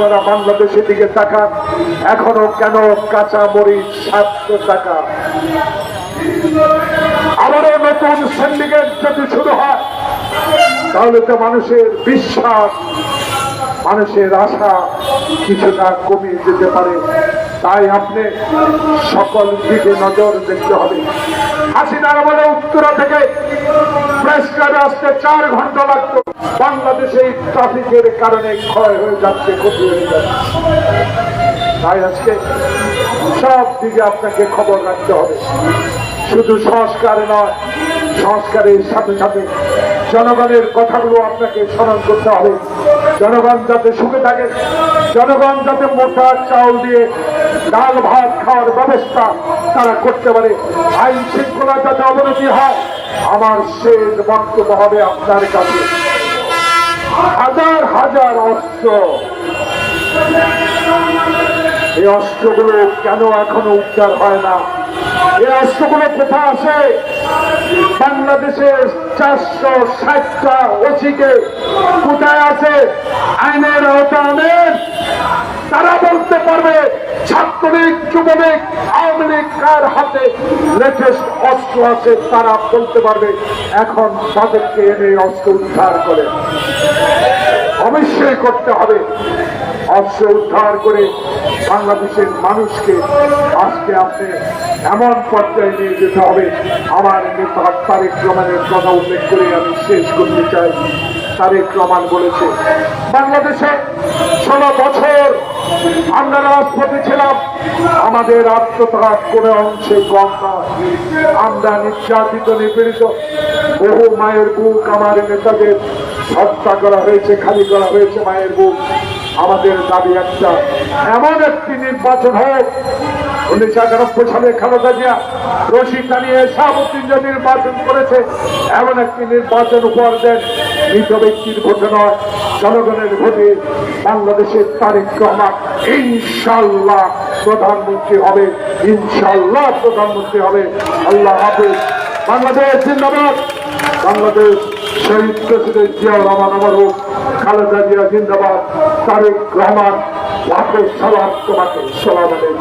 আপনারা বাংলাদেশের দিকে তাকান, এখনও কেন কাঁচা মরিচ সাতশো টাকা? আবারও নতুন সিন্ডিকেট যদি শুরু হয়, তাহলে তো মানুষের বিশ্বাস মানুষের আশা কিছুটা কমিয়ে যেতে পারে। তাই আপনি সকল দিকে নজর দেখতে হবে। হাসিনার বলে উত্তরা থেকে প্রেস ক্লাবে আসতে চার ঘণ্টা লাগতো। বাংলাদেশে ট্রাফিকের কারণে ক্ষয় হয়ে যাচ্ছে, ক্ষতি হয়ে যাচ্ছে। তাই আজকে সব দিকে আপনাকে খবর রাখতে হবে। শুধু সংস্কার নয়, সংস্কারের সাথে সাথে জনগণের কথাগুলো আপনাকে স্মরণ করতে হবে। জনগণ যাতে সুখে থাকে, জনগণ যাতে মোটা চাউল দিয়ে ডাল ভাত খাওয়ার ব্যবস্থা তারা করতে পারে। আইন শৃঙ্খলা যাতে অবনতি হয়, আমার শেষ বক্তব্য হবে আপনার কাছে। হাজার হাজার অস্ত্র। এই অস্ত্রগুলো কেন এখনও উদ্ধার হয় না? এই অস্ত্রগুলো কোথায় আসে বাংলাদেশের চারশো ষাটটা ওসিকে কোথায় আছে? আইনের তারা বলতে পারবে ছাত্রলীগ, যুবলীগ, আওয়ামী লীগ কার হাতে লেটেস্ট অস্ত্র আছে তারা বলতে পারবে। এখন তাদেরকে এনে অস্ত্র উদ্ধার করে। অবশ্যই করতে হবে। অস্ত্র উদ্ধার করে বাংলাদেশের মানুষকে আজকে আপনি এমন পর্যায়ে নিয়ে যেতে হবে। আমার নেতা তারেক রহমানের কথা উল্লেখ করে আমি শেষ করতে চাই। তারেক রহমান বলেছে, বাংলাদেশে ষোলো বছর আমরা রাজপথে ছিলাম। আমাদের আত্মত্যাগ কোনো অংশে কম নয় আমরা নির্যাতিত, নিপীড়িত, বহু মায়ের বুক আমার নেতাদের হত্যা করা হয়েছে, খালি করা হয়েছে মায়ের বুক। আমাদের দাবি একটা। এমন একটি নির্বাচন হোক উনিশশো একানব্বই সালে খালেদা জিয়া রশি টানিয়ে শাহাবুদ্দিন যে নির্বাচন করেছে, এমন একটি নির্বাচন উপহার দেন মৃত ব্যক্তির ভোটে নয় জনগণের ভোটে বাংলাদেশের তারিখ রহমান। ইনশাল্লাহ প্রধানমন্ত্রী হবে ইনশাল্লাহ প্রধানমন্ত্রী হবে। আল্লাহ হাফিজ। বাংলাদেশ, জিন্দাবাদ। বাংলাদেশ শহীদ প্রেসিডেন্ট জিয়াউর রহমান আমার হোক, খালেদা জিয়া জিন্দাবাদ, তারেক রহমান লাখো সালাম তোমাকে সালাম আলাইকুম।